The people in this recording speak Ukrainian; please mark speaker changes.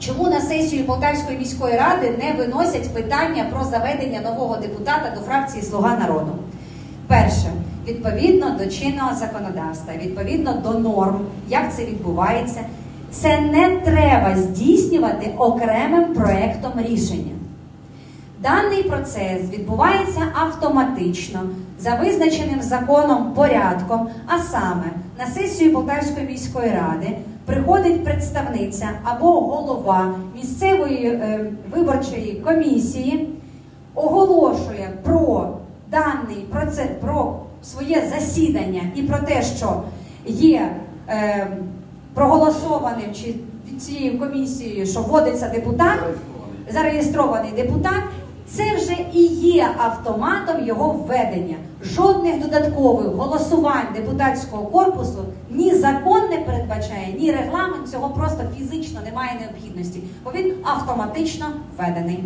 Speaker 1: Чому на сесію Полтавської міської ради не виносять питання про заведення нового депутата до фракції Слуга народу? Перше, відповідно до чинного законодавства, відповідно до норм, як це відбувається, це не треба здійснювати окремим проектом рішення. Даний процес відбувається автоматично за визначеним законом порядком, а саме на сесію Полтавської міської ради приходить представниця або голова місцевої е, виборчої комісії, оголошує про даний процес, про своє засідання і про те, що є е, проголосованим чи цією комісією, що вводиться депутат, зареєстрований депутат, це вже і є автоматом його введення. Жодних додаткових голосувань депутатського корпусу ні закон не передбачає, ні регламент цього просто фізично немає необхідності, бо він автоматично введений.